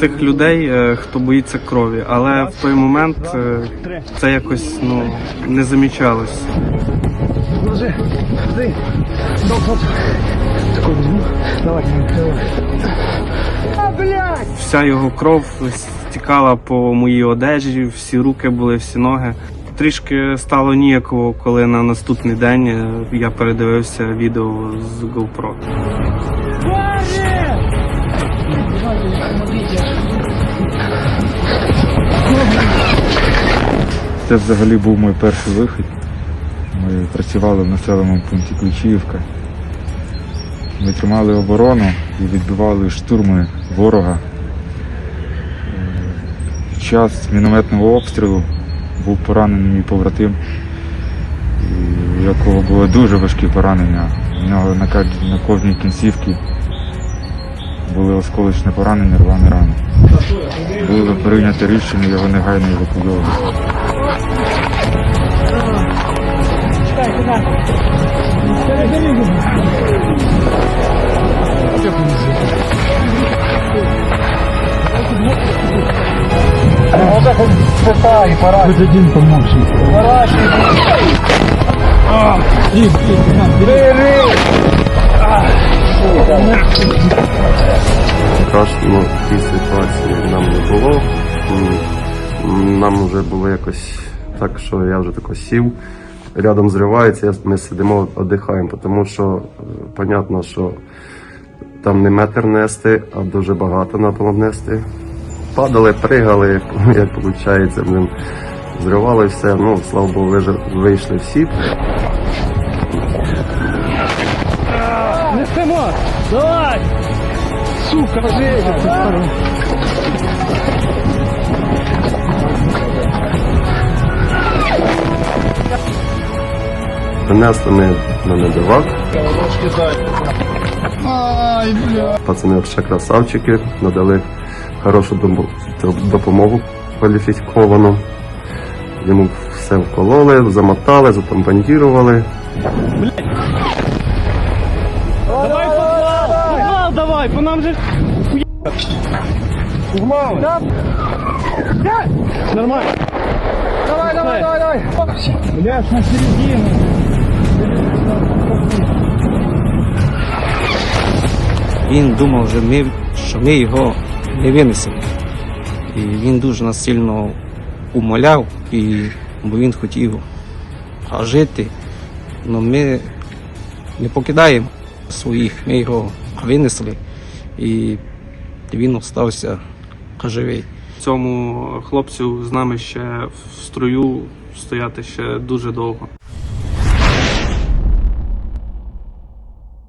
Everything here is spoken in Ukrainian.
тих людей, е, хто боїться крові, але в той момент е, це якось ну не замічалось. Давай, давай. Вся його кров стікала по моїй одежі, всі руки були, всі ноги. Трішки стало ніяково, коли на наступний день е, я передивився відео з GoPro. Це взагалі був мій перший вихід. Ми працювали в населеному пункті Ключіївка. Ми тримали оборону і відбивали штурми ворога. Під час мінометного обстрілу був поранений мій побратим, у якого було дуже важкі поранення. У нього на кожній кінцівці були осколочні поранення, рвані рани. Було прийнято рішення його негайно евакуювати. Хоть один помощник. Страшно в цій ситуації нам не було. Нам вже було якось так, що я вже тако сів, рядом зривається, ми сидимо, віддихаємо, тому що е, понятно, що там не метр нести, а дуже багато треба нести. Падали, пригали, як виходить, зривали все. Ну, слава Богу, вийшли всі. Не спимо! Давай! Сука, ложи! Принесли ми на медивак. Пацани ще красавчики, надали хорошу допомогу кваліфіковану. Йому все вкололи, замотали, затампонірували. Давай подвал! Подвал давай, по нам же... Угмал! Да. Нормально. Давай, давай, давай, давай. Блядь, на середину. Він думав, що ми, що ми його не винесемо. І він дуже нас сильно умоляв, і, бо він хотів жити. Але ми не покидаємо своїх, ми його винесли, і він залишився живий. Цьому хлопцю з нами ще в строю стояти ще дуже довго.